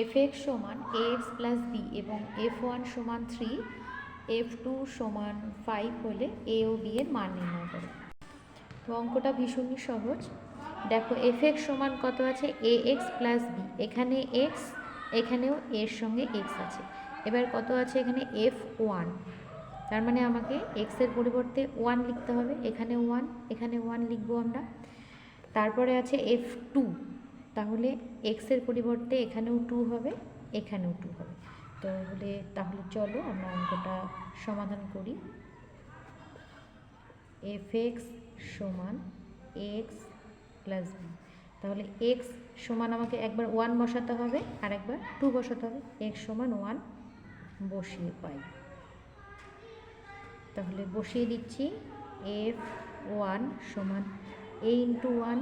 F x সমান এ x plus B এবং F one সমান থ্রি, এফ টু সমান ফাইভ হলে এ ও বি এর মান নির্ণয় করো। অঙ্কটা ভীষণই সহজ। দেখো, এফ এক্স সমান কত আছে? A x plus b. এখানে এক্স, এখানেও এর সঙ্গে এক্স আছে। এবার কত আছে এখানে? F one. তার মানে আমাকে এক্সের পরিবর্তে ওয়ান লিখতে হবে। এখানে ওয়ান এখানে ওয়ান লিখব আমরা। তারপরে আছে এফ টু। তাহলে এক্সের পরিবর্তে এখানেও টু হবে, এখানেও টু হবে। তাহলে তাহলে চলো আমরা অঙ্কটা সমাধান করি। এফ এক্স সমান এক্স প্লাস বি তাহলে এক্স সমান আমাকে একবার ওয়ান বসাতে হবে আর একবার টু বসাতে হবে। এক্স সমান ওয়ান বসিয়ে পাই। তাহলে বসিয়ে দিচ্ছি এফ ওয়ান সমান a into one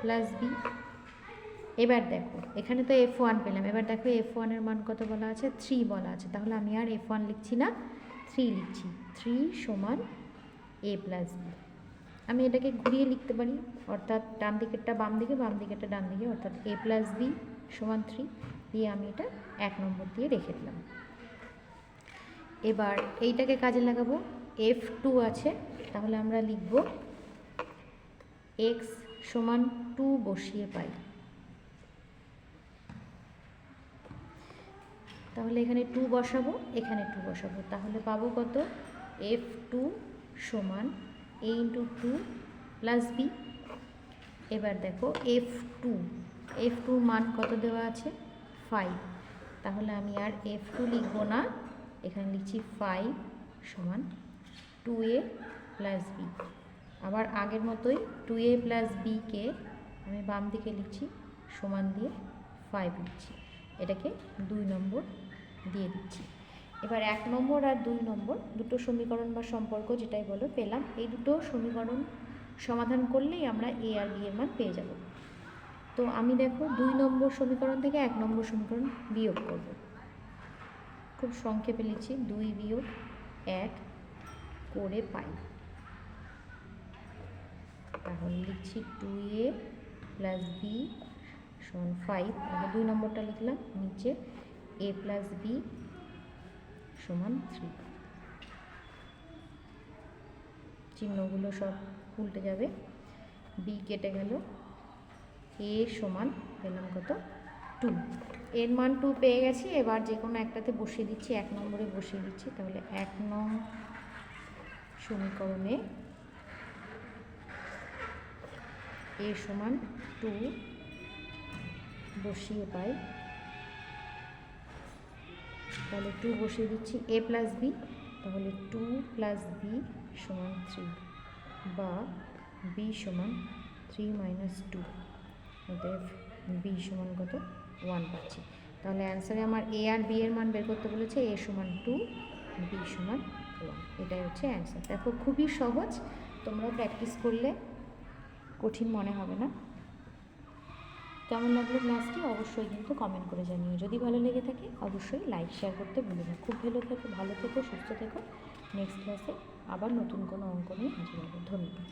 plus b এবার দেখো, এখানে তো এফ ওয়ান পেলাম। এবার দেখো এফ ওয়ানের মান কত বলা আছে? থ্রি বলা আছে। তাহলে আমি আর এফ ওয়ান লিখছি না থ্রি লিখছি। থ্রি সমান এ প্লাস বি আমি এটাকে ঘুরিয়ে লিখতে পারি, অর্থাৎ ডান দিকেরটা বাম দিকে, বাম দিকেরটা ডান দিকে, অর্থাৎ এ প্লাস বি সমান থ্রি দিয়ে আমি এটা এক নম্বর দিয়ে রেখে দিলাম। এবার এইটাকে কাজে লাগাবো। এফ টু আছে, তাহলে আমরা লিখব এক্স সমান টু বসিয়ে পাই। তাহলে এখানে টু বসাবো, এখানে টু বসাবো। তাহলে পাবো কত? এফ টু সমান a into two plus b এবার দেখো এফ টু এফ টুর মান কত দেওয়া আছে? ফাইভ তাহলে আমি আর এফ টু লিখব না, এখানে লিখছি ফাইভ সমান টু এ প্লাস বি আবার আগের মতোই টু এ প্লাস বিকে আমি বাম দিকে লিখছি, সমান দিয়ে ফাইভ লিখছি। এটাকে দুই নম্বর দিয়ে দিচ্ছি। এবার এক নম্বর আর দুই নম্বর, দুটো সমীকরণ বা সম্পর্ক যেটাই বলো, পেলাম। এই দুটো সমীকরণ সমাধান করলেই আমরা এ আর বি এর মান পেয়ে যাব। তো আমি দেখো দুই নম্বর সমীকরণ থেকে এক নম্বর সমীকরণ বিয়োগ করব। খুব সংক্ষেপে লিখছি, দুই বিয়োগ এক করে পাই। তাহলে লিখছি টু এ প্লাস বি সমান ফাইভ দুই নম্বরটা লিখলাম, নিচে এ প্লাস বি সমান থ্রি চিহ্নগুলো সব উল্টে যাবে। বি কেটে গেল। এ সমান পেলাম কত? টু এর মান টু পেয়ে গেছি। এবার যে কোনো একটাতে বসিয়ে দিচ্ছি, এক নম্বরে বসিয়ে দিচ্ছি। তাহলে এক নং সমীকরণে এ সমান টু বসিয়ে পাই তাহলে টু বসিয়ে দিচ্ছি এ প্লাস বি তাহলে টু প্লাস বি সমান থ্রি বা বি সমান থ্রি মাইনাস টু অতএব বি সমান কত? ওয়ান পাচ্ছি। তাহলে অ্যান্সারে আমার এ আর বি এর মান বের করতে বলেছে এ সমান টু বি সমান ওয়ান এটাই হচ্ছে অ্যান্সার দেখো খুবই সহজ তোমরা প্র্যাকটিস করলে কঠিন মনে হবে না। কেমন লাগল ক্লাসটি অবশ্যই কিন্তু কমেন্ট করে জানিও। যদি ভালো লেগে থাকে, অবশ্যই লাইক শেয়ার করতে ভুলো না। খুব ভালো থেকো ভালো থেকো, সুস্থ থেকো। নেক্সট ক্লাসে আবার নতুন কোনো অঙ্ক নিয়ে হাজির হবে। ধন্যবাদ।